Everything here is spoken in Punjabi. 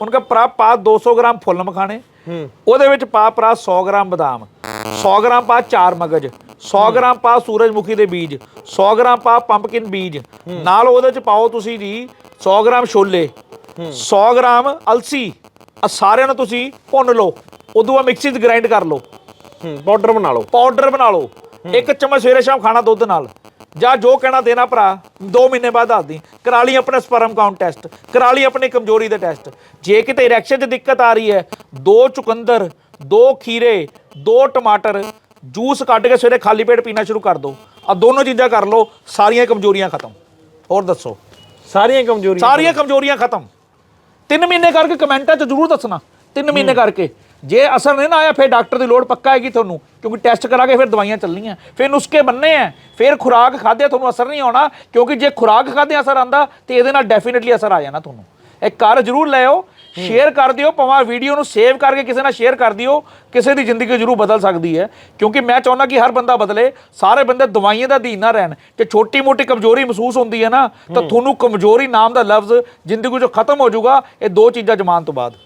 ਉਹਨਾਂ ਕਾ ਭਰਾ ਪਾ 200 ਗ੍ਰਾਮ ਫੁੱਲ ਮਖਾਣੇ। ਹੂੰ। ਉਹਦੇ ਵਿੱਚ ਪਾ ਭਰਾ 100 ਗ੍ਰਾਮ ਬਦਾਮ 100 ਗ੍ਰਾਮ ਪਾ ਚਾਰ ਮਗਜ 100 ਗ੍ਰਾਮ ਪਾ ਸੂਰਜਮੁਖੀ ਦੇ ਬੀਜ 100 ਗ੍ਰਾਮ ਪਾ ਪੰਪਕਿਨ ਬੀਜ। ਨਾਲ ਉਹਦੇ ਚ ਪਾਓ ਤੁਸੀਂ ਜੀ 100 ਗ੍ਰਾਮ ਛੋਲੇ 100 ਗ੍ਰਾਮ ਅਲਸੀ ਆ ਸਾਰਿਆਂ ਨੂੰ ਤੁਸੀਂ ਭੁੰਨ ਲਓ। ਉਦੋਂ ਬਾਅਦ ਮਿਕਸੀ 'ਚ ਗ੍ਰਾਈਂਡ ਕਰ ਲਓ। ਹੂੰ ਪਾਊਡਰ ਬਣਾ ਲਓ। ਪਾਊਡਰ ਬਣਾ ਲਓ। ਇੱਕ ਚਮਚ ਸਵੇਰੇ ਸ਼ਾਮ ਖਾਣਾ ਦੁੱਧ ਨਾਲ। ਜਾਂ ਜੋ ਕਹਿਣਾ ਦੇਣਾ ਭਰਾ 2 ਮਹੀਨੇ ਬਾਅਦ ਦੱਸਦੀ ਕਰਾ ਲਈ ਆਪਣੇ ਸਪਰਮ ਕਾਊਂਟ ਟੈਸਟ ਕਰਾ ਲਈ ਆਪਣੀ ਕਮਜ਼ੋਰੀ ਦਾ ਟੈਸਟ ਜੇ ਕਿਤੇ ਇਰੈਕਸ਼ਨ 'ਚ ਦਿੱਕਤ ਆ ਰਹੀ ਹੈ ਦੋ ਚੁਕੰਦਰ ਦੋ ਖੀਰੇ ਦੋ ਟਮਾਟਰ ਜੂਸ ਕੱਢ ਕੇ ਸਵੇਰੇ ਖਾਲੀ ਪੇਟ ਪੀਣਾ ਸ਼ੁਰੂ ਕਰ ਦਿਓ ਆ ਦੋਨੋਂ ਚੀਜ਼ਾਂ ਕਰ ਲਓ ਸਾਰੀਆਂ ਕਮਜ਼ੋਰੀਆਂ ਖਤਮ। ਹੋਰ ਦੱਸੋ? ਸਾਰੀਆਂ ਕਮਜ਼ੋਰੀਆਂ ਸਾਰੀਆਂ ਕਮਜ਼ੋਰੀਆਂ ਖਤਮ। ਤਿੰਨ ਮਹੀਨੇ ਕਰਕੇ ਕਮੈਂਟਾਂ 'ਚ ਜ਼ਰੂਰ ਦੱਸਣਾ। ਤਿੰਨ ਮਹੀਨੇ ਕਰਕੇ। ਜੇ ਅਸਰ ਨਹੀਂ ਨਾ ਆਇਆ ਫਿਰ ਡਾਕਟਰ ਦੀ ਲੋੜ ਪੱਕਾ ਹੈਗੀ ਤੁਹਾਨੂੰ ਕਿਉਂਕਿ ਟੈਸਟ ਕਰਾ ਕੇ ਫਿਰ ਦਵਾਈਆਂ ਚੱਲਣੀਆਂ। ਫਿਰ ਨੁਸਖੇ ਬੰਨੇ ਆ ਫਿਰ ਖੁਰਾਕ ਖਾਧਿਆ ਤੁਹਾਨੂੰ ਅਸਰ ਨਹੀਂ ਆਉਣਾ ਕਿਉਂਕਿ ਜੇ ਖੁਰਾਕ ਖਾਧਿਆ ਅਸਰ ਆਂਦਾ ਤੇ ਇਹਦੇ ਨਾਲ ਡੈਫੀਨਿਟਲੀ ਅਸਰ ਆ ਜਾਣਾ ਤੁਹਾਨੂੰ। ਇਹ ਕਰ ਜ਼ਰੂਰ ਲਿਓ ਸ਼ੇਅਰ ਕਰ ਦਿਓ ਭਾਵੇਂ ਵੀਡੀਓ ਨੂੰ ਸੇਵ ਕਰਕੇ ਕਿਸੇ ਨਾਲ ਸ਼ੇਅਰ ਕਰ ਦਿਓ ਕਿਸੇ ਦੀ ਜ਼ਿੰਦਗੀ ਜ਼ਰੂਰ ਬਦਲ ਸਕਦੀ ਹੈ। ਕਿਉਂਕਿ ਮੈਂ ਚਾਹੁੰਦਾ ਕਿ ਹਰ ਬੰਦਾ ਬਦਲੇ ਸਾਰੇ ਬੰਦੇ ਦਵਾਈਆਂ ਦਾ ਅਧੀਨ ਨਾ ਰਹਿਣ। ਜੇ ਛੋਟੀ ਮੋਟੀ ਕਮਜ਼ੋਰੀ ਮਹਿਸੂਸ ਹੁੰਦੀ ਹੈ ਨਾ ਤਾਂ ਤੁਹਾਨੂੰ ਕਮਜ਼ੋਰੀ ਨਾਮ ਦਾ ਲਫ਼ਜ਼ ਜ਼ਿੰਦਗੀ ਚੋਂ ਖਤਮ ਹੋ ਜਾਊਗਾ ਇਹ ਦੋ ਚੀਜ਼ਾਂ ਜਮਾਨ ਤੋਂ ਬਾਅਦ।